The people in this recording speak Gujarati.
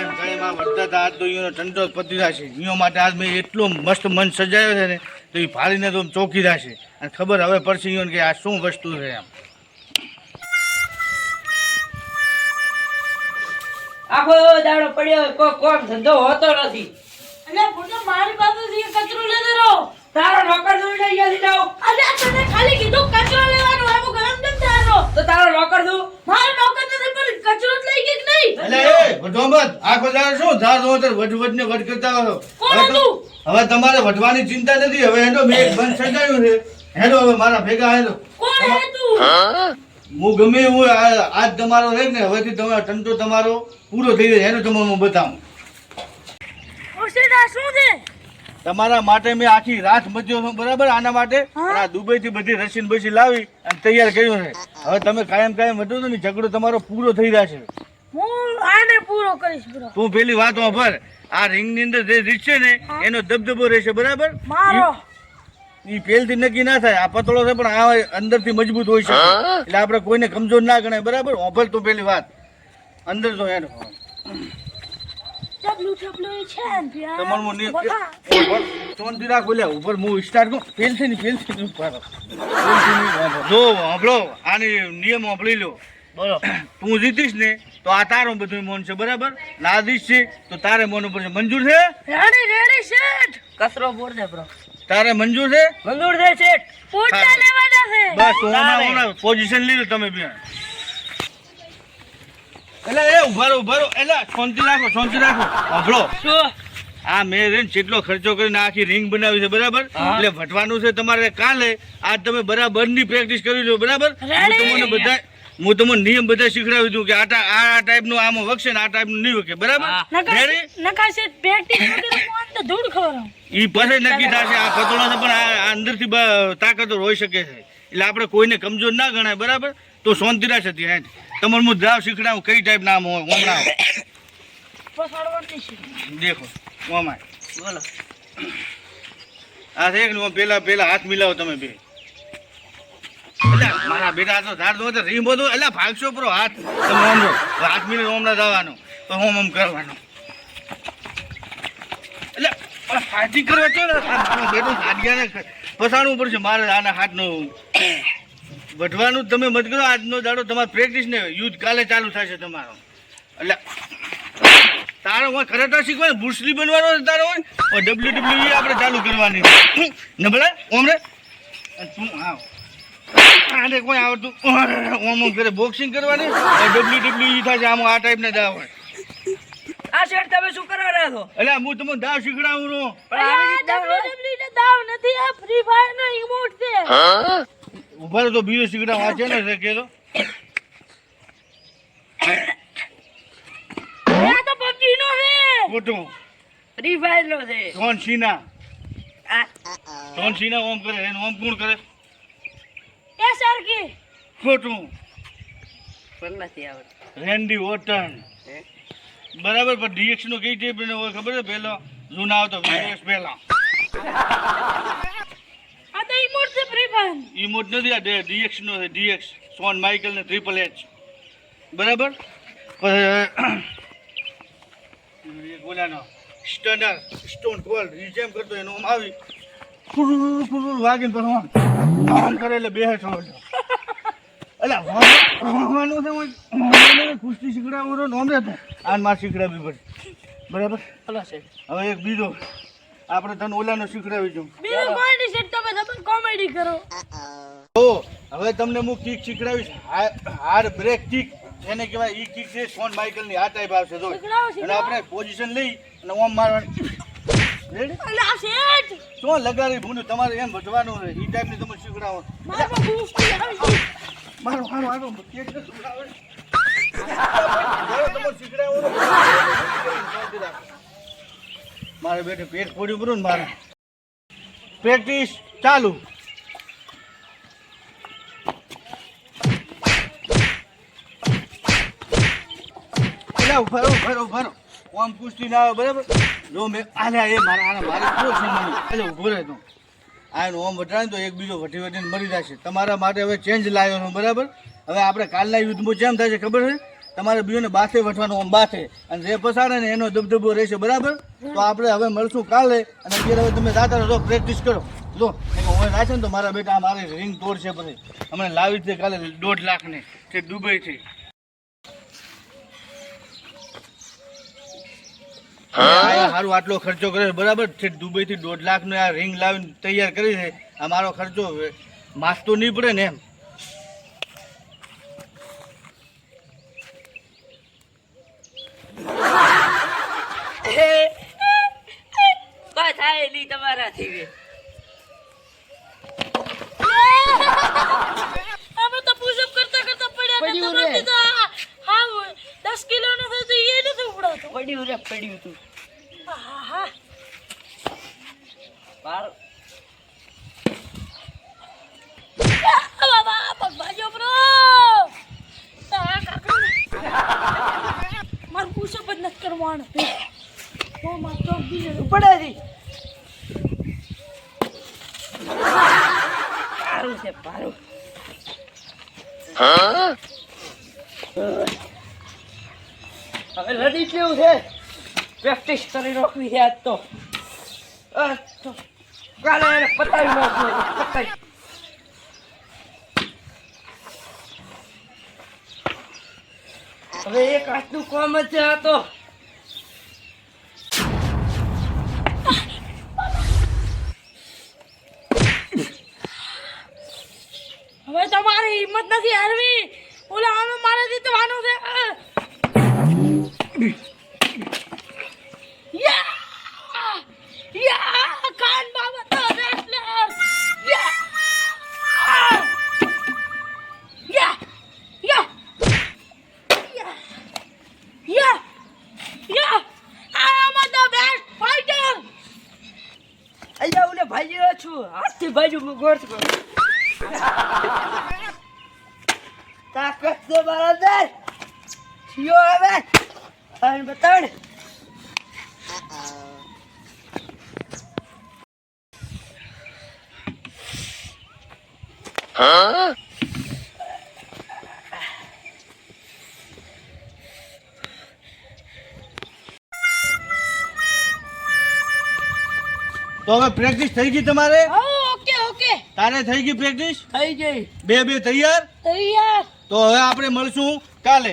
કાયમ કાયમ આ વળતા તો અહીંયાનો ઠંડો પતી જશે. અહીંયા માટે આજ મેં એટલો મસ્ત મન સજાયો છે ને તો એ ફાડીને તો ચોકી જશે. અને ખબર હવે પડશે અહીંયાને કે આ શું વસ્તુ છે એમ. આખો દાડો પડ્યો કોઈ કોમ ધંધો હોતો નથી. ફોટો મારી કચરો લેતો રહો તારો નોકર શું લઈ ગયા લીધો તને ખાલી કીધું કચરો લેવાનો એમ ગરમ કેમ થવાનો તો તારો નોકર શું મારો નોકર નથી પણ કચરો જ લઈ ગઈ કે નહીં એટલે આખો દાડો શું? ધાર જો વઢ ને વઢ કરતા હવે તો- હતું? હવે તમારે વઢવાની ચિંતા નથી. હવે એનો મેં બંધ સજાયું છે. હેડો હવે મારા ભેગા કોણ હે તું હું? ગમે હું આજ તમારો રહે ને હવેથી તમારો ઠંડો તમારો પૂરો થઈ જાય. એનો તમને હું બતાવું. શું છે? તમારા માટે મેં આખી રાત મચ્યો છું બરાબર? આના માટે આ દુબઈ થી બધી રસીન બસી લાવી અને તૈયાર કર્યું છે. હવે તમે કાયમ કાયમ વધો ને ઝઘડો તમારો પૂરો થઈ જશે. હું આને પૂરો કરીશ બ્રો. તું પેલી વાત વાપર આ રિંગની અંદર જે રીત છે ને એનો દબદબો રહેશે બરાબર? મારો. ઈ પેલથી નક્કી ના થાય. આ પતળો છે પણ આ અંદરથી મજબૂત હોય છે. એટલે આપણે કોઈને કમજોર ના ગણાય બરાબર? ઓફર તું પેલી વાત. અંદર તો એનો નિયમ રાખો લે. બોલો. તું જીતીશ ને તો આ તારો બધું મોન છે બરાબર? લાદીશ છે તો તારે મોન ઉપર છે. મંજૂર છે? રેડી રેડી શેઠ. કચરો બોર દે બ્રો. તારે મંજૂર છે? મંજૂર છે શેઠ. પોતા લેવાના છે. બસ ઓના. ઓના પોઝિશન લીધું તમે બી. એટલે એ ઉભારો ઉભારો એટલે શાંતિ રાખો શાંતિ રાખો. અભળો શું? આ મેં રેન ને જેટલો ખર્ચો કરીને આખી રિંગ બનાવી છે બરાબર? એટલે વટવાનું છે તમારે કાલે. આજ તમે બરાબરની પ્રેક્ટિસ કરી લો બરાબર? હું તમને બધા હું તમને નિયમ બધા શીખડાવી દઉં કે આ આ આ ટાઈપનું આમાં વખશે ને આ ટાઈપનું નહીં વખે. બરાબર? હા. Ready? નકા નકા શેઠ પ્રેક્ટિસ વગર હું આને તો ધૂળ ખવડાવું. ઈ પછી નક્કી થશે આ પતળો પણ આ અંદરથી બ- તાકાતો હોઈ શકે છે. એટલે આપણે કોઈને કમજોર ના ગણાય બરાબર? તો શાંતિ રાખશે ત્યાં તમારે હું દ્રાવ શીખડાવું કઈ ટાઈપ નામ હોય પસાડવાની દેખો ઓમાય બોલો. આ છે પેલા પેલા હાથ મિલાવો તમે બે. એટલે મારા બેટા તો ધાર દો તો રીંબો દો એટલે ભાગશો પરો હાથ. તમે ઓમ જો હાથ મિલાવી જવાનું. તો ઓમ ઓમ કરવાનું. એટલે પણ કરવા ચો ને બેટું સાડિયાને ફસાડવું પડશે મારે આના હાથનું વધવાનું તમે મત કરો, આજનો દાડો તમારે પ્રેક્ટિસ ને યુદ્ધ કાલે ચાલુ થશે તમારો. એટલે તારો હોય ખરેખર શીખવાય? ભૂસલી બનવાનો તારો હોય ડબલ્યુ ડબલ્યુ આપણે ચાલુ કરવાની નબળા ઓમરે? તું હા આને કોઈ આવડતું ઓમ ઓમ કરે બોક્સિંગ કરવાની? ડબલ્યુ ડબલ્યુ થશે આમ આ ટાઈપના દાવ હોય. આ શેઠ તમે શું કરવા રહ્યા છો? એટલે હું તમને દાવ શીખડાવું ને દાવ નથી આ ફ્રી ફાયર નો ઇમોટ છે. ઊભા તો બીજો શીખડાવ. આ છે ને છે કે તો આ તો પબજી નો છે. ખોટું. ફ્રી ફાયર નો છે. જોન સીના આ જોન સીના ઓમ કરે એને ઓમ કોણ કરે? એ સરકી ખોટું. પણ નથી આવડતું. રેન્ડી વોટન બરાબર પણ ડીએક્સ નો કઈ ટેપ નો હોય ખબર છે? પેલો જૂના આવતો વીસ પહેલા આ તો ઇમોટ છે પ્રિફન. ઇમોટ નથી આ ડીએક્સ નો છે ડીએક્સ સોન માઇકલ ને ટ્રિપલ એચ બરાબર? બોલાનો. એક સ્ટનર સ્ટોન કોલ્ડ ઈ જેમ કરતો એનો આમ આવી. ફુર ફુર વાગીને પછી આમ કરે એટલે બે છો એટલે ભણવાનું છે મને કુસ્તી શીખડાવું રહ્યો નોમ રહેતો આન માર શીખડાવી પડે. બરાબર? શેઠ હવે એક બીજો. આપણે તને ઓલાનો શીખડાવી છું કોમેડી કરો. તો હવે તમને હું કિક શીખડાવીશ. હાર બ્રેક કિક એને કહેવાય ઈ કિક છે સોન માઇકલની આ ટાઈપ આવશે જો અને આપણે પોઝિશન લઈ અને ઓમ મારવાની. શું લગાડી ભૂંડું તમારે એમ વધવાનું છે ઈ ટાઈપની તમે શીખડાવો. મારો મારો મારો મારો તો બેઠે પેટ ફોડ્યું બરું ને મારે. પ્રેક્ટિસ ચાલુ. ફરો ફરો રહો, આમ કુસ્તી ના આવે, બરાબર? જો મેં આલ્યા એ મારા, આને મારે શું મને? એટલે ઊભો રહે તું. આ ઓમ વટાણે તો એક બીજો વટી વટીને મરી જશે. તમારા માટે હવે ચેન્જ લાવ્યો છું, બરાબર? હવે આપણે કાલના યુદ્ધમાં જેમ છે, ખબર છે? તમારે બીજોને બાથે વઠવાનું આમ બાથે. અને જે પસાડે ને એનો ધબધબો રહેશે, બરાબર? તો આપણે હવે મળશું કાલે, અને અત્યારે હવે તમે જાતા રહો પ્રેક્ટિસ કરો. જો હું રાખે ને તો મારા બેટા મારે રિંગ તોડશે પછી અમને લાવી છે કાલે દોઢ લાખની તે દુબઈથી. આ હારું આટલો ખર્ચો કરે છે, બરાબર? છે દુબઈ થી દોઢ લાખ નો આ રિંગ લાવીને તૈયાર કરી છે. આ મારો ખર્ચો માસતો નહીં પડે ને એમ. બસ તમારાથી અમે તો પુશઅપ કરતા કરતા પડ્યા પડ્યું હતા તો હા દસ કિલો પડ્યું રે પડ્યું તું. હા હા બાર. બાબા પગભાજો બ્રો મારું પુશઅપ જ નથી કરવાનું. હું પડે રી છે પારું હવે લડી કેવું છે. પ્રેક્ટિસ કરી રાખવી છે આજ તો. કાલે એને પતાવી નાખવું પતાવી. હવે એક હાથનું કામ જ છે આ તો. હવે તમારી હિંમત નથી હારવી. ઓલા અમે મારે જીતવાનું છે. બાજુ ગોળ છું. તાકાત મારા અંદર. થયો હવે. બતાડ. તો હવે પ્રેક્ટિસ થઈ ગઈ તમારે? Okay okay. તારે થઈ ગઈ પ્રેક્ટિસ થઈ ગઈ. બે બે તૈયાર? તૈયાર. તો હવે આપણે મળશું. કાલે